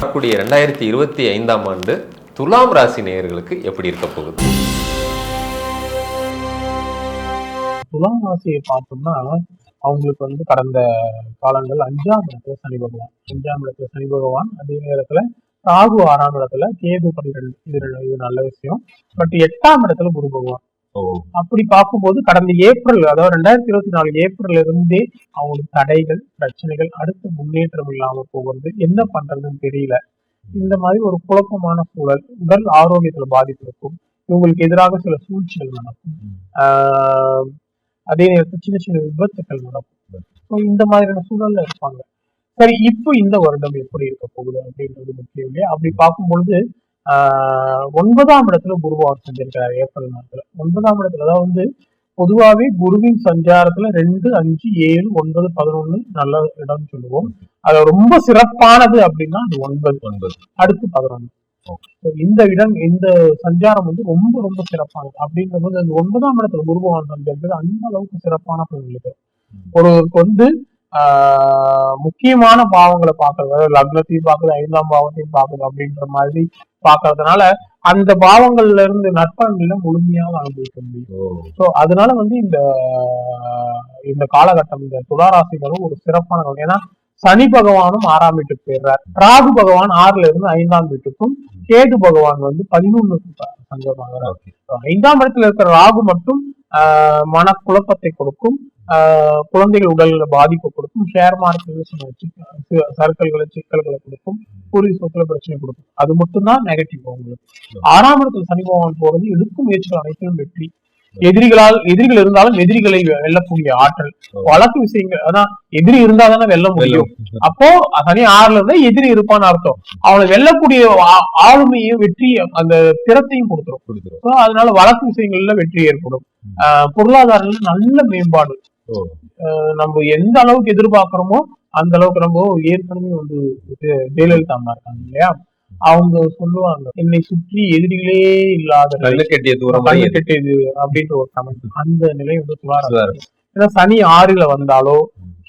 வரக்கூடிய ரெண்டாயிரத்தி இருபத்தி ஐந்தாம் ஆண்டு துலாம் ராசி நேயர்களுக்கு எப்படி இருக்க போகுது? துலாம் ராசியை பார்த்தோம்னா அவங்களுக்கு வந்து கடந்த காலங்கள் அஞ்சாம் இடத்துல சனி பகவான். அஞ்சாம் இடத்துல சனி பகவான் அதே நேரத்துல ராகு ஆறாம் இடத்துல கேது பன்னிரெண்டு. இது ரெண்டு- இது நல்ல விஷயம். பட் எட்டாம் இடத்துல குரு பகவான். அப்படி பார்க்கும்போது கடந்த ஏப்ரல் அதாவது ரெண்டாயிரத்தி இருபத்தி நாலு ஏப்ரல்ல இருந்தே அவங்களுக்கு தடைகள் பிரச்சனைகள் அடுத்த முன்னேற்றம் இல்லாம போகிறது. என்ன பண்றதுன்னு தெரியல. இந்த மாதிரி ஒரு குழப்பமான சூழல் உடல் ஆரோக்கியத்துல பாதிப்பு இருக்கும். இவங்களுக்கு எதிராக சில சூழ்ச்சிகள் நடக்கும். ஆஹ் அதே நேரத்தில் சின்ன சின்ன விபத்துக்கள் நடக்கும். இந்த மாதிரியான சூழல்ல இருப்பாங்க. சரி இப்போ இந்த வருடம் எப்படி இருக்க போகுது அப்படின்றது முக்கியம் இல்லையா? அப்படி பார்க்கும் பொழுது ஆஹ் ஒன்பதாம் இடத்துல குருவார் செஞ்சிருக்காரு ஏப்ரல் மாதத்துல. ஒன்பதாம் இடத்துல அதாவது வந்து பொதுவாவே குருவின் சஞ்சாரத்துல ரெண்டு அஞ்சு ஏழு ஒன்பது பதினொன்னு நல்ல இடம் சொல்லுவோம். அது ரொம்ப சிறப்பானது அப்படின்னா அது ஒன்பது. ஒன்பது. அடுத்து பதினொன்று இந்த இடம் இந்த சஞ்சாரம் வந்து ரொம்ப ரொம்ப சிறப்பானது. அப்படிங்கும் போது அந்த ஒன்பதாம் இடத்துல குருபகவான் சஞ்சாரத்தில் அந்த அளவுக்கு சிறப்பான பலன்கள் ஒருவருக்கு வந்து முக்கியமான பாவங்களை பார்க்கறது. அதாவது லக்னத்தையும் பார்க்குது ஐந்தாம் பாவத்தையும் பார்க்குது அப்படின்ற மாதிரி பார்க்கறதுனால அந்த பாவங்கள்ல இருந்து நற்பலன்களை முழுமையாக அனுபவிக்க முடியும். சோ அதனால வந்து இந்த இந்த காலகட்டம் இந்த துளாராசிகளும் ஒரு சிறப்பான. ஏன்னா சனி பகவானும் ஆறாம் வீட்டுக்கு போயிடுறார். ராகு பகவான் ஆறுல இருந்து ஐந்தாம் வீட்டுக்கும் கேது பகவான் வந்து பதினொன்னுக்கு சஞ்சமாகிறார் ஐந்தாம் இடத்துல இருக்கிற ராகு மட்டும் மனக்குழப்பத்தை கொடுக்கும் ஆஹ் குழந்தைகள் உடல்ல பாதிப்பு கொடுக்கும் ஷேர் மார்க்கெட் சர்க்கிள்களை சிக்கல்களை கொடுக்கும் பூர்வீக சொத்துல பிரச்சனை கொடுக்கும். அது மட்டும்தான் நெகட்டிவ் உங்களுக்கு. ஆறாம் இடத்துல சனி பகவான் போறது எடுக்கும் முயற்சிகள் அனைத்திலும் வெற்றி. எதிரிகளால் எதிரிகள் இருந்தாலும் எதிரிகளை வெல்லக்கூடிய ஆற்றல். வழக்கு விஷயங்கள் அதான் எதிரி இருந்தா தானே வெல்ல முடியும். அப்போ சனி ஆறுல இருந்தா எதிரி இருப்பான்னு அர்த்தம். அவனை வெல்லக்கூடிய ஆளுமையும் வெற்றியும் அந்த திறத்தையும் கொடுத்துரும். So, அதனால வழக்கு விஷயங்கள்ல வெற்றி ஏற்படும். ஆஹ் பொருளாதாரத்துல நல்ல மேம்பாடு. நம்ம எந்த அளவுக்கு எதிர்பார்க்கிறோமோ அந்த அளவுக்கு நம்ம ஏற்கனவே வந்து ஜெயலலிதா அம்மா இருக்காங்க இல்லையா? அவங்க சொல்லுவாங்க என்னை சுற்றி எதிரிகளே இல்லாத கட்டிய தூரம் கெட்டியது அப்படின்ற ஒரு கமெண்ட் அந்த நிலை வந்து. ஏன்னா சனி ஆறுல வந்தாலோ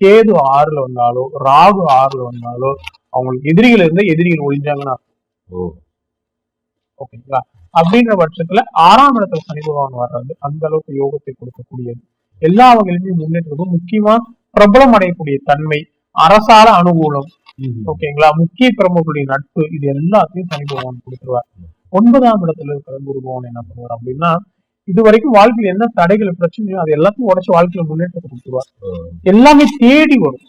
கேது ஆறுல வந்தாலோ ராகு ஆறுல வந்தாலோ அவங்களுக்கு எதிரிகள் இருந்தா எதிரிகள் ஒழிஞ்சாங்கன்னா ஓகேங்களா? அப்படின்ற பட்சத்துல ஆறாம் இடத்துல சனி பகவான் வர்றது அந்த அளவுக்கு யோகத்தை கொடுக்கக்கூடியது. எல்லா வகையிலுமே முன்னேற்றத்துக்கும் முக்கியமா பிரபலம் அடையக்கூடிய தன்மை அரசால அனுகூலம் ஓகேங்களா? முக்கிய பிரமுகர்களுடைய நட்பு இது எல்லாத்தையும் சனி பகவான் கொடுத்துருவார். ஒன்பதாம் இடத்துல இருக்கிற குரு பகவான் என்ன பண்ணுவார் அப்படின்னா இது வரைக்கும் வாழ்க்கையில என்ன தடைகள் பிரச்சனையோ அது எல்லாத்தையும் உடைச்சு வாழ்க்கையில முன்னேற்றத்தை கொடுத்துருவார். எல்லாமே தேடி வரும்.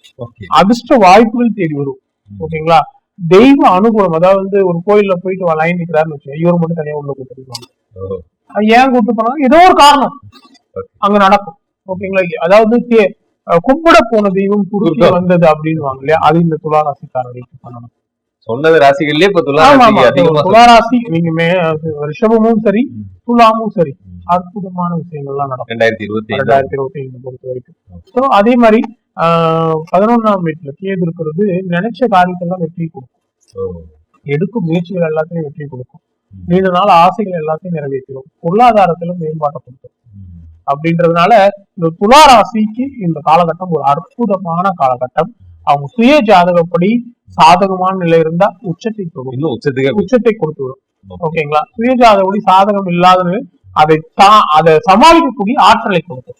அதிர்ஷ்ட வாய்ப்புகள் தேடி வரும். ஓகேங்களா? தெய்வ அனுகூலம் அதாவது வந்து ஒரு கோயில்ல போயிட்டு லைன் நிக்கிறாருன்னு வச்சு இவர் மட்டும் தனியா உள்ள கூட்டிருக்காங்க அது ஏன் கூட்டு போனாங்க? ஏதோ ஒரு காரணம். அங்க நடக்கும். ஓகேங்களா? அதாவது கும்பிட போன தெய்வம் குறுக்கே. வந்தது அப்படின்னு இல்லையா? அது இந்த துளாராசிக்காரர்களுக்கு பண்ணணும். சொன்னது ராசிகள்லயே இப்ப துலா துளாராசி நீங்க மே ரிஷபமும் சரி. துலாமும் சரி. அற்புதமான விஷயங்கள்லாம் நடக்கும். ரெண்டாயிரத்தி இருபத்தி ரெண்டாயிரத்தி இருபத்தி ஐந்து பொறுத்த வரைக்கும். சோ அதே மாதிரி ஆஹ் பதினொன்னாம் வீட்டுல கேது இருக்கிறது நினைச்ச காரியத்தெல்லாம் வெற்றி கொடுக்கும். எடுக்கும் முயற்சிகள் எல்லாத்தையும் வெற்றி கொடுக்கும். நீண்ட நாள் ஆசைகள் எல்லாத்தையும் நிறைவேற்றிடும். பொருளாதாரத்திலும் மேம்பாட்டை கொடுக்கும். அப்படின்றதுனால இந்த துலா ராசிக்கு இந்த காலகட்டம் ஒரு அற்புதமான காலகட்டம். அவங்க சுய ஜாதகப்படி சாதகமான நிலை இருந்தா உச்சத்தை தொடும். உச்சத்துக்கே உச்சத்தை கொடுத்து விடும். ஓகேங்களா? சுய ஜாதகப்படி சாதகம் இல்லாத அதை தா- அதை சமாளிக்கக்கூடிய ஆற்றலை கொடுக்கும்.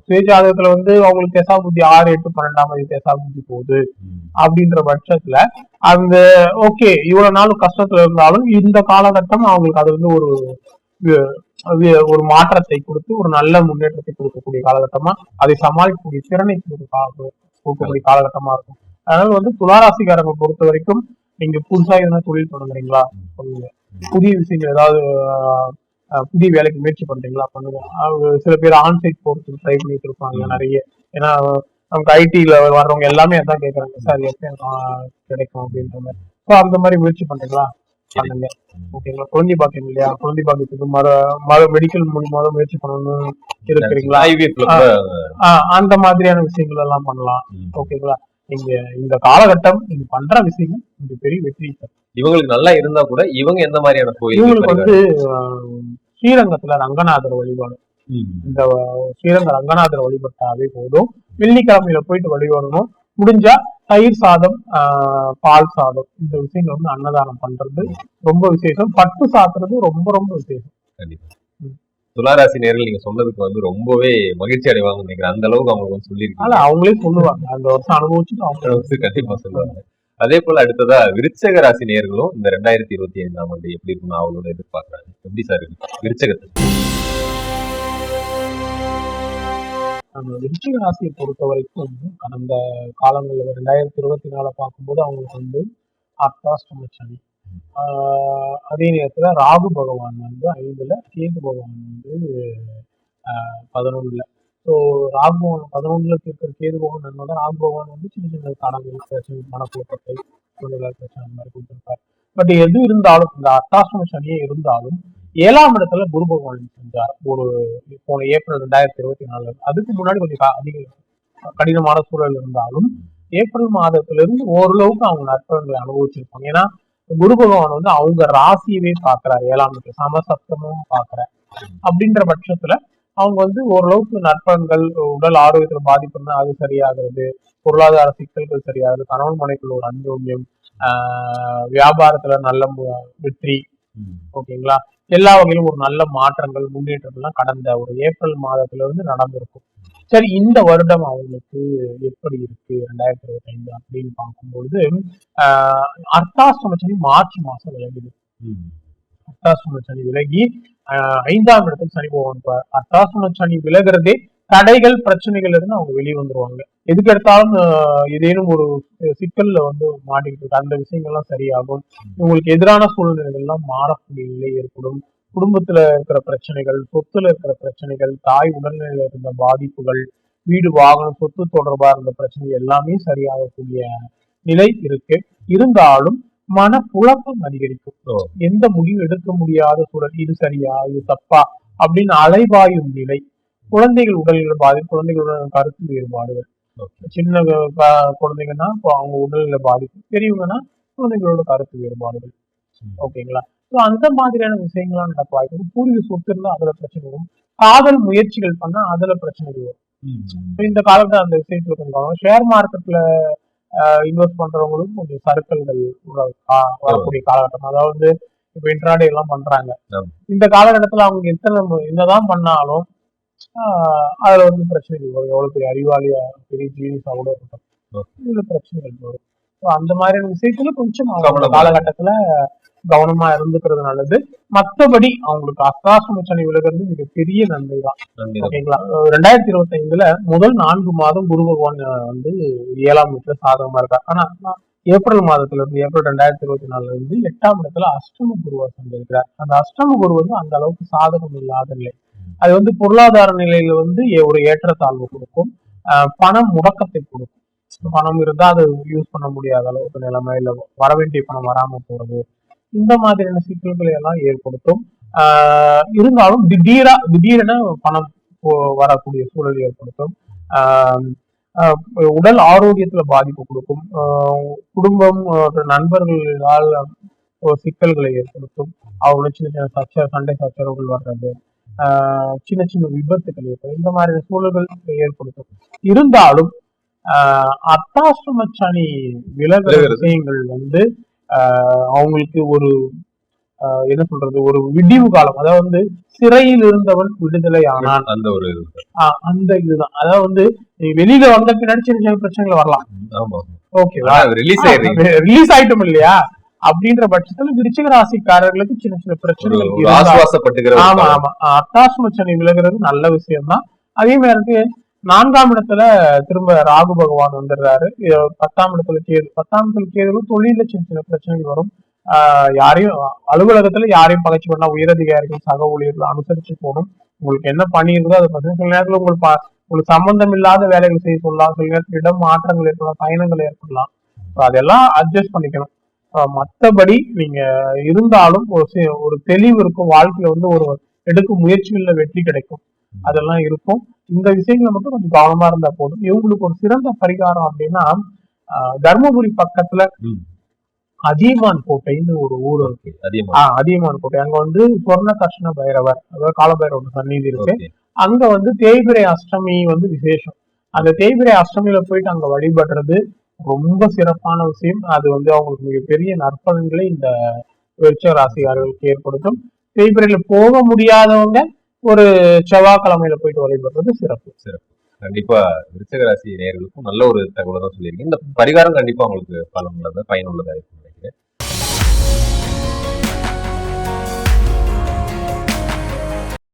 சுய ஜாதகத்துல வந்து அவங்களுக்கு தெசா புத்தி ஆறு எட்டு பன்னெண்டாம் தேதி தெசா புத்தி போகுது அப்படின்ற பட்சத்துல அந்த ஓகே இவ்வளவு நாள் கஷ்டத்துல இருந்தாலும் இந்த காலகட்டம் அவங்களுக்கு அது வந்து ஒரு ஒரு மாற்றத்தை கொடுத்து ஒரு நல்ல முன்னேற்றத்தை கொடுக்கக்கூடிய காலகட்டமா அதை சமாளிக்கக்கூடிய திறனை கொடுக்கக்கூடிய காலகட்டமா இருக்கும். அதனால வந்து துளாராசிக்காரங்க பொறுத்த வரைக்கும் நீங்க புதுசா எதனா தொழில் தொடங்குறீங்களா? சொல்லுங்க. புதிய விஷயங்கள் ஏதாவது புதிய வேலைக்கு முயற்சி பண்றீங்களா? பண்ணுங்க. சில பேர் ஆன்சைட் போறதுக்கு ட்ரை பண்ணிட்டு இருப்பாங்க நிறைய. ஏன்னா நமக்கு ஐடில வர்றவங்க எல்லாமே அதான் கேக்குறாங்க. சார் எப்ப கிடைக்கும்? அப்படின்ற மாதிரி. ஸோ அந்த மாதிரி முயற்சி பண்றீங்களா? ஓகேங்களா? குழந்தை பாக்கியம் இல்லையா? குழந்தை பாக்கியத்துக்கு மர மர மெடிக்கல் மூலியமா தான் முயற்சி பண்ணணும்னு இருக்கிறீங்களா? அந்த மாதிரியான விஷயங்கள் எல்லாம் பண்ணலாம். ஓகேங்களா? நீங்க இந்த காலகட்டம் நீங்க பண்ற விஷயங்கள் மிக பெரிய வெற்றி. இவங்களுக்கு நல்லா இருந்தா கூட இவங்க எந்த மாதிரியான கோயில் இவங்களுக்கு வந்து ஸ்ரீரங்கத்துல ரங்கநாதர் வழிபாடு. இந்த ஸ்ரீரங்க ரங்கநாதர் வழிபட்டாவே போதும். வெள்ளிக்கிழமையில போயிட்டு வழிபடணும். முடிஞ்சா தயிர் சாதம் பால் சாதம் இந்த விஷயங்கள் வந்து அன்னதானம் பண்றது ரொம்ப விசேஷம். பட்டு சாத்துறது ரொம்ப ரொம்ப விசேஷம். கண்டிப்பா. துளாராசி நேர்கள் நீங்க சொன்னதுக்கு வந்து ரொம்பவே மகிழ்ச்சி அடைவாங்கன்னு நினைக்கிறேன். அந்த அளவுக்கு அவங்க வந்து சொல்லியிருக்காங்க. அவங்களே சொல்லுவாங்க. அந்த வருஷம் அனுபவிச்சுட்டு அவங்க கண்டிப்பா சொல்லுவாங்க. அதே போல அடுத்ததா விருச்சக ராசி நேர்களும் இந்த ரெண்டாயிரத்தி இருபத்தி ஐந்தாம் ஆண்டு எப்படி இருக்கும்னு அவளோட எதிர்பார்க்கறாங்க. எப்படி சார் இருக்கு? விருச்சகத்துக்கு நம்ம விருச்சிக ராசியை பொறுத்த வரைக்கும் கடந்த காலங்களில் ரெண்டாயிரத்தி இருபத்தி நாலு பார்க்கும்போது அவங்களுக்கு வந்து அர்த்தாஷ்டம சனி. அதே நேரத்தில் ராகு பகவான் வந்து ஐந்துல கேது பகவான் வந்து பதினொன்றுல ஸோ ராகு பகவான் பதினொன்றுல இருக்கிற கேது பகவான் நன்மை ராகு பகவான் வந்து சின்ன சின்ன தடங்கள் பிரச்சனை மனக்குழப்பத்தை தொழிலாளர் பிரச்சனை அந்த மாதிரி கொடுத்துருப்பார். பட் எது இருந்தாலும் இந்த அர்த்தாஷ்டம சனியே இருந்தாலும் ஏழாம் இடத்துல குரு பகவான் செஞ்சார் ஒரு போன ஏப்ரல் ரெண்டாயிரத்தி இருபத்தி நாலு அதுக்கு முன்னாடி கொஞ்சம் அதிக கடினமான சூழல் இருந்தாலும் ஏப்ரல் மாதத்திலிருந்து ஓரளவுக்கு அவங்க நற்பலன்களை அனுபவிச்சிருப்பாங்க. ஏன்னா குரு பகவான் வந்து அவங்க ராசியவே பாக்குறாரு ஏழாம் இடத்துல சமசப்தமும் பாக்குறாரு அப்படின்ற பட்சத்துல அவங்க வந்து ஓரளவுக்கு நற்பலன்கள் உடல் ஆரோக்கியத்துல பாதிப்பு அது சரியாகிறது பொருளாதார சிக்கல்கள் சரியாகிறது கணவன் மனைக்குள்ள ஒரு அந்யோன்யம் ஆஹ் வியாபாரத்துல நல்ல மு- வெற்றி ஓகேங்களா? எல்லா வகையிலும் ஒரு நல்ல மாற்றங்கள் முன்னேற்றங்கள்லாம் கடந்த ஒரு ஏப்ரல் மாதத்துல இருந்து நடந்திருக்கும். சரி இந்த வருடம் அவங்களுக்கு எப்படி இருக்கு? ரெண்டாயிரத்தி இருபத்தி ஐந்து அப்படின்னு பார்க்கும்பொழுது ஆஹ் அர்த்தாஷ்டம சனி மார்ச் மாசம் விலகுது. அர்த்தாஷ்டம சனி விலகி ஐந்தாம் இடத்துக்கு சனி இப்ப அர்த்தாஷ்டம சனி விலகுறதே தடைகள் பிரச்சனைகள் இருந்து அவங்க வெளியே வந்துருவாங்க. எதுக்கு எடுத்தாலும் ஏதேனும் ஒரு சிக்கல்ல வந்து மாட்டிக்கிட்டு இருக்கு. அந்த விஷயங்கள்லாம் சரியாகும். உங்களுக்கு எதிரான சூழ்நிலைகள்லாம் மாறக்கூடிய நிலை ஏற்படும். குடும்பத்துல இருக்கிற பிரச்சனைகள் சொத்துல இருக்கிற பிரச்சனைகள் தாய் உடல்நிலையில இருந்த பாதிப்புகள் வீடு வாகனம் சொத்து தொடர்பா இருந்த பிரச்சனை எல்லாமே சரியாகக்கூடிய நிலை இருக்கு. இருந்தாலும் மன குழப்பம் அதிகரிக்கும். எந்த முடிவு எடுக்க முடியாத சூழல் இது சரியா இது தப்பா அப்படின்னு அலைபாயும் நிலை. குழந்தைகள் உடல்நிலை பாதிப்பு குழந்தைகளுடன் கருத்து வேறுபாடுகள். சின்ன குழந்தைங்கன்னா இப்போ அவங்க உடல்நிலை பாதிப்பு. பெரியவங்கன்னா குழந்தைகளோட கருத்து வேறுபாடுகள். ஓகேங்களா? ஸோ அந்த மாதிரியான விஷயங்கள்லாம் நடக்க வாய்ப்பு. பூர்வீக சொத்து இருந்தா அதுல பிரச்சனை வரும். காதல் முயற்சிகள் பண்ணா அதுல பிரச்சனைகள் வரும். இந்த காலத்துல அந்த விஷயத்துல கொஞ்சம் ஷேர் மார்க்கெட்ல இன்வெஸ்ட் பண்றவங்களுக்கும் கொஞ்சம் சர்க்கிள்கள் வரக்கூடிய காலகட்டம். அதாவது இப்ப இன்ட்ராடே எல்லாம் பண்றாங்க. இந்த காலகட்டத்துல அவங்க எத்தனை என்னதான் பண்ணாலும் அதுல வந்து பிரச்சனைகள் வரும். எவ்வளவு பெரிய அறிவாளியா பெரிய ஜீனிஸா கூட இருக்கட்டும். இதுல பிரச்சனைகள் வரும். அந்த மாதிரியான விஷயத்துல கொஞ்சம் காலகட்டத்துல கவனமா இருந்துக்கிறது நல்லது. மத்தபடி அவங்களுக்கு அஸ்தாசம சனி விலகிறது மிகப்பெரிய நன்மை தான் ஓகேங்களா? ரெண்டாயிரத்தி இருபத்தி ஐந்துல முதல் நான்கு மாதம் குரு பகவான் வந்து ஏழாம் வீட்டுல சாதகமா இருக்கார். ஆனா ஏப்ரல் மாதத்துல இருந்து ஏப்ரல் ரெண்டாயிரத்தி இருபத்தி நாலுல இருந்து எட்டாம் இடத்துல அஷ்டம குருவா செஞ்சிருக்கிறார். அந்த அஷ்டம குரு வந்து அந்த அளவுக்கு சாதகம் இல்லாத நிலை. அது வந்து பொருளாதார நிலையில வந்து ஏ- ஒரு ஏற்றத்தாழ்வு கொடுக்கும். பணம் முடக்கத்தை கொடுக்கும். பணம் இருந்தா அது யூஸ் பண்ண முடியாத அளவுக்கு நிலைமை இல்ல. வர வேண்டிய பணம் வராம போறது. இந்த மாதிரியான சிக்கல்களை எல்லாம் ஏற்படுத்தும். ஆஹ் இருந்தாலும் திடீரா திடீரென பணம் போ- வரக்கூடிய சூழல் ஏற்படுத்தும். ஆஹ் உடல் ஆரோக்கியத்துல பாதிப்பு கொடுக்கும். குடும்பம் நண்பர்களால் சிக்கல்களை ஏற்படுத்தும். அவங்க சின்ன சின்ன சச்ச சண்டை சச்சரவுகள் வர்றது. சின்ன சின்ன விபத்துகள் ஏற்படும் இந்த மாதிரியான சூழல்கள் ஏற்படுத்தும். இருந்தாலும் ஆஹ் அர்த்தாசிரம சனி விலகிற. விஷயங்கள் வந்து அவங்களுக்கு ஒரு என்ன சொல்றது ஒரு விடிவு காலம். அதாவது வந்து சிறையில் இருந்தவன் விடுதலை ஆனான். அந்த ஒரு அந்த இதுதான். அதாவது வந்து வெளியில வந்த பின்னாடி சின்ன சின்ன பிரச்சனைகள் வரலாம். ஓகேவா? ரிலீஸ் ரிலீஸ் ஆயிட்டும் இல்லையா? அப்படின்ற பட்சத்துல விருச்சிக ராசிக்காரர்களுக்கு சின்ன சின்ன பிரச்சனைகள் ஒரு ஆமா. ஆமா. அர்த்தாசிரம சனி விலகுறது நல்ல விஷயம்தான். அதே மாதிரி நான்காம் இடத்துல திரும்ப ராகு பகவான் வந்துடுறாரு. பத்தாம் இடத்துல கேது பத்தாம் இடத்துல கேது தொழில சின்ன சின்ன பிரச்சனைகள் வரும். ஆஹ் யாரையும் அலுவலகத்துல யாரையும் பகைச்சு பண்ணா உயரதிகாரிகள் சக ஊழியர்கள் அனுசரிச்சு போகணும். உங்களுக்கு என்ன பணி இருக்குதோ அதை பத்தி சில நேரத்துல உங்களுக்கு உங்களுக்கு சம்பந்தம் இல்லாத வேலைகள் செய்ய சொல்லலாம். சில நேரத்துல இடம் மாற்றங்கள் ஏற்படலாம் பயணங்கள் ஏற்படலாம். அதெல்லாம் அட்ஜஸ்ட் பண்ணிக்கணும். மத்தபடி நீங்க இருந்தாலும் ஒரு ஒரு தெளிவு இருக்கும். வாழ்க்கையில வந்து ஒரு எடுக்கும் முயற்சிகள்ல வெற்றி கிடைக்கும். அதெல்லாம் இருக்கும். இந்த விஷயங்களை மட்டும் கொஞ்சம் கவனமா இருந்தா போதும். இவங்களுக்கு ஒரு சிறந்த பரிகாரம் அப்படின்னா தர்மபுரி பக்கத்துல. அதியமான் கோட்டைன்னு ஒரு ஊர் இருக்கு. ஆஹ் அதியமான். கோட்டை. அங்க வந்து சொர்ண கர்ஷ்ண பைரவர் அதாவது காலபைரவர் சந்நிதி இருக்கு. அங்க வந்து தேய்பிரை அஷ்டமி வந்து விசேஷம். அந்த தேய்பிரை அஷ்டமியில போயிட்டு அங்க வழிபடுறது ரொம்ப சிறப்பான விஷயம். அது வந்து அவங்களுக்கு மிகப்பெரிய நற்பலன்களை இந்த விருச்ச ராசிகாரர்களுக்கு ஏற்படுத்தும். தேய்பிரையில போக முடியாதவங்க ஒரு செவ்வாய்க்கிழமையில போயிட்டு வழிபடுறது சிறப்பு. கண்டிப்பா விருச்சக ராசி நேர்களுக்கும் நல்ல ஒரு தகவலை தான் சொல்லியிருக்கேன் இந்த பரிகாரம் கண்டிப்பா உங்களுக்கு பலனுள்ளதா பயனுள்ளதா இருக்கும்.